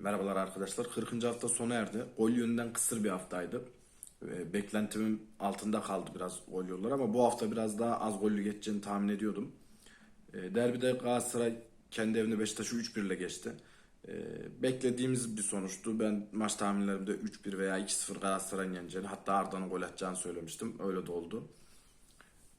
Merhabalar arkadaşlar. 40. hafta sona erdi. Gol yönünden kısır bir haftaydı. Beklentimin altında kaldı biraz gol yolları ama bu hafta biraz daha az gollü geçeceğini tahmin ediyordum. Ee, Derbide Galatasaray kendi evinde Beşiktaş'ı 3-1 ile geçti. Ee, Beklediğimiz bir sonuçtu. Ben maç tahminlerimde 3-1 veya 2-0 Galatasaray'ın yeneceğini hatta Arda'nın gol atacağını söylemiştim. Öyle de oldu.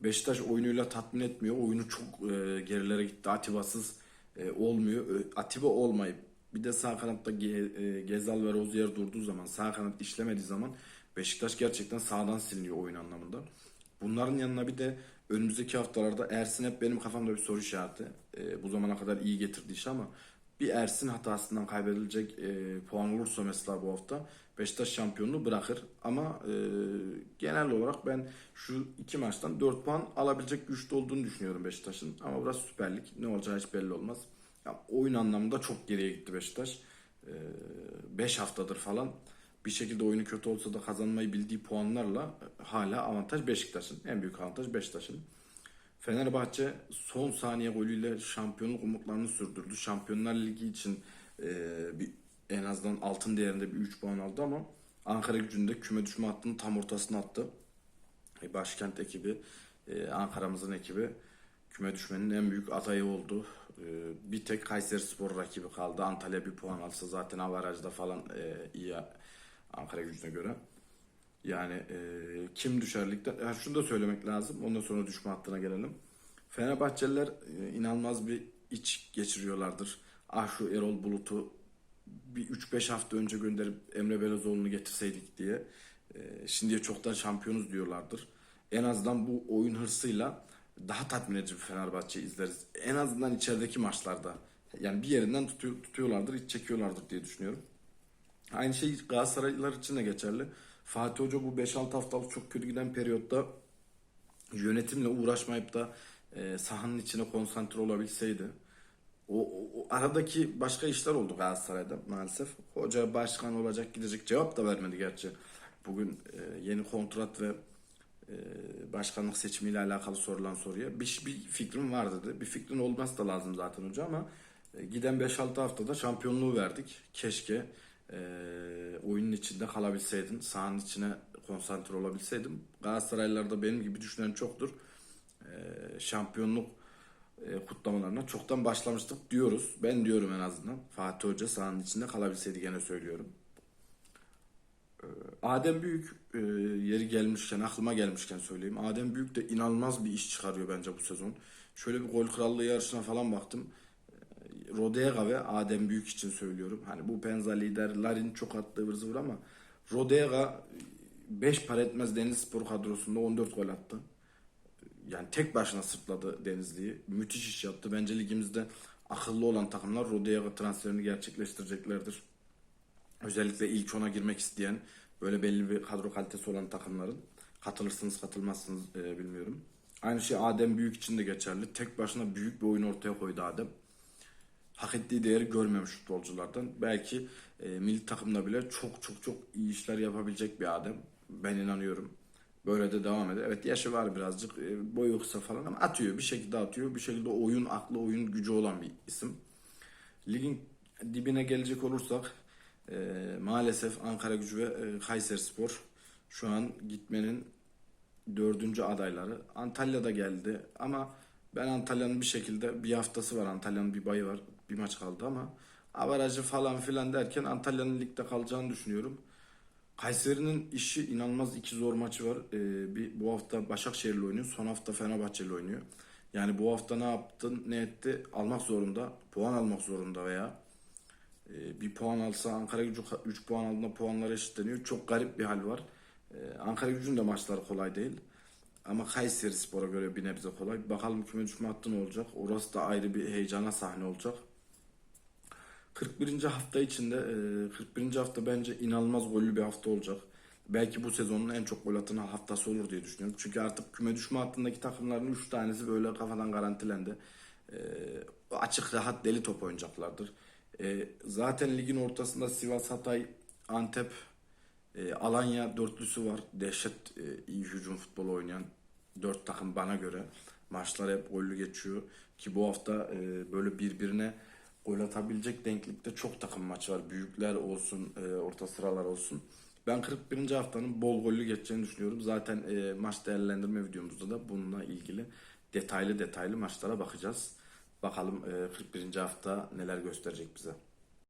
Beşiktaş oyunuyla tatmin etmiyor. Oyunu çok e, gerilere gitti. Atiba'sız e, olmuyor. Atiba olmayıp bir de sağ kanatta Ge- e, Gezal ve Rozier durduğu zaman sağ kanat işlemediği zaman Beşiktaş gerçekten sağdan siliniyor oyun anlamında. Bunların yanına bir de önümüzdeki haftalarda Ersin hep benim kafamda bir soru işareti. E, bu zamana kadar iyi getirdi iş ama bir Ersin hatasından kaybedilecek e, puan olursa mesela bu hafta Beşiktaş şampiyonluğu bırakır. Ama e, genel olarak ben şu iki maçtan 4 puan alabilecek güçte olduğunu düşünüyorum Beşiktaş'ın. Ama burası Süper Lig. Ne olacağı hiç belli olmaz. Ya, oyun anlamında çok geriye gitti Beşiktaş. 5 haftadır falan bir şekilde oyunu kötü olsa da kazanmayı bildiği puanlarla hala avantaj Beşiktaş'ın. En büyük avantaj Beşiktaş'ın. Fenerbahçe son saniye golüyle şampiyonluk umutlarını sürdürdü. Şampiyonlar Ligi için e, bir en azından altın değerinde bir 3 puan aldı ama Ankara gücünde küme düşme hattının tam ortasına attı. E, Başkent ekibi, e, Ankara'mızın ekibi küme düşmenin en büyük adayı oldu. E, bir tek Kayseri Spor rakibi kaldı. Antalya bir puan alsa zaten avarajda falan e, iyi Ankara gücüne göre. Yani e, kim düşer ligden? Ha, şunu da söylemek lazım. Ondan sonra düşme hattına gelelim. Fenerbahçeliler e, inanılmaz bir iç geçiriyorlardır. Ah şu Erol Bulut'u bir 3-5 hafta önce gönderip Emre Belözoğlu'nu getirseydik diye. Şimdiye çoktan şampiyonuz diyorlardır. En azından bu oyun hırsıyla daha tatmin edici bir Fenerbahçe izleriz. En azından içerideki maçlarda. Yani bir yerinden tutuyor, tutuyorlardır, iç çekiyorlardır diye düşünüyorum. Aynı şey Galatasaraylılar için de geçerli. Fatih Hoca bu 5-6 haftalık çok kötü giden periyotta yönetimle uğraşmayıp da e, sahanın içine konsantre olabilseydi. O, o, o aradaki başka işler oldu Galatasaray'da maalesef. Hoca başkan olacak gidecek cevap da vermedi gerçi. Bugün e, yeni kontrat ve başkanlık seçimiyle alakalı sorulan soruya bir, bir fikrim var dedi. Bir fikrin olması da lazım zaten hoca ama e, giden 5-6 haftada şampiyonluğu verdik. Keşke e, oyunun içinde kalabilseydin, sahanın içine konsantre olabilseydim. Galatasaraylılarda benim gibi düşünen çoktur. E, şampiyonluk e, kutlamalarına çoktan başlamıştık diyoruz. Ben diyorum en azından. Fatih Hoca sahanın içinde kalabilseydi gene söylüyorum. E, Adem Büyük e, yeri gelmişken, aklıma gelmişken söyleyeyim. Adem Büyük de inanılmaz bir iş çıkarıyor bence bu sezon. Şöyle bir gol krallığı yarışına falan baktım. Rodega ve Adem Büyük için söylüyorum. Hani bu Penza lider Larin çok attığı ıvır zıvır ama Rodega 5 para etmez Deniz Spor kadrosunda 14 gol attı. Yani tek başına sırtladı Denizli'yi. Müthiş iş yaptı. Bence ligimizde akıllı olan takımlar Rodega transferini gerçekleştireceklerdir. Özellikle ilk ona girmek isteyen böyle belli bir kadro kalitesi olan takımların katılırsınız katılmazsınız e, bilmiyorum. Aynı şey Adem Büyük için de geçerli. Tek başına büyük bir oyun ortaya koydu Adem hak ettiği değeri görmemiş futbolculardan. Belki e, milli takımda bile çok çok çok iyi işler yapabilecek bir adam. Ben inanıyorum. Böyle de devam eder. Evet yaşı var birazcık. E, boyu kısa falan ama atıyor. Bir şekilde atıyor. Bir şekilde oyun aklı, oyun gücü olan bir isim. Ligin dibine gelecek olursak e, maalesef Ankara Gücü ve e, Kayseri Spor şu an gitmenin dördüncü adayları. Antalya'da geldi ama ben Antalya'nın bir şekilde bir haftası var. Antalya'nın bir bayı var. Bir maç kaldı ama avarajı falan filan derken Antalya'nın ligde kalacağını düşünüyorum. Kayseri'nin işi inanılmaz iki zor maçı var. Ee, bir bu hafta Başakşehir'le oynuyor. Son hafta Fenerbahçe'yle oynuyor. Yani bu hafta ne yaptın, ne etti almak zorunda. Puan almak zorunda veya bir puan alsa Ankara gücü 3 puan aldığında puanlar eşitleniyor. Çok garip bir hal var. Ee, Ankara gücün de maçları kolay değil. Ama Kayseri Spor'a göre bir nebze kolay. Bakalım küme düşme hattı ne olacak. Orası da ayrı bir heyecana sahne olacak. 41. hafta içinde 41. hafta bence inanılmaz gollü bir hafta olacak. Belki bu sezonun en çok gol atan haftası olur diye düşünüyorum. Çünkü artık küme düşme hattındaki takımların 3 tanesi böyle kafadan garantilendi. Açık rahat deli top oynayacaklardır. Zaten ligin ortasında Sivas, Hatay, Antep, Alanya dörtlüsü var. Dehşet iyi hücum futbolu oynayan dört takım bana göre. Maçlar hep gollü geçiyor. Ki bu hafta böyle birbirine gol atabilecek denklikte çok takım maçı var. Büyükler olsun, e, orta sıralar olsun. Ben 41. haftanın bol gollü geçeceğini düşünüyorum. Zaten e, maç değerlendirme videomuzda da bununla ilgili detaylı detaylı maçlara bakacağız. Bakalım e, 41. hafta neler gösterecek bize.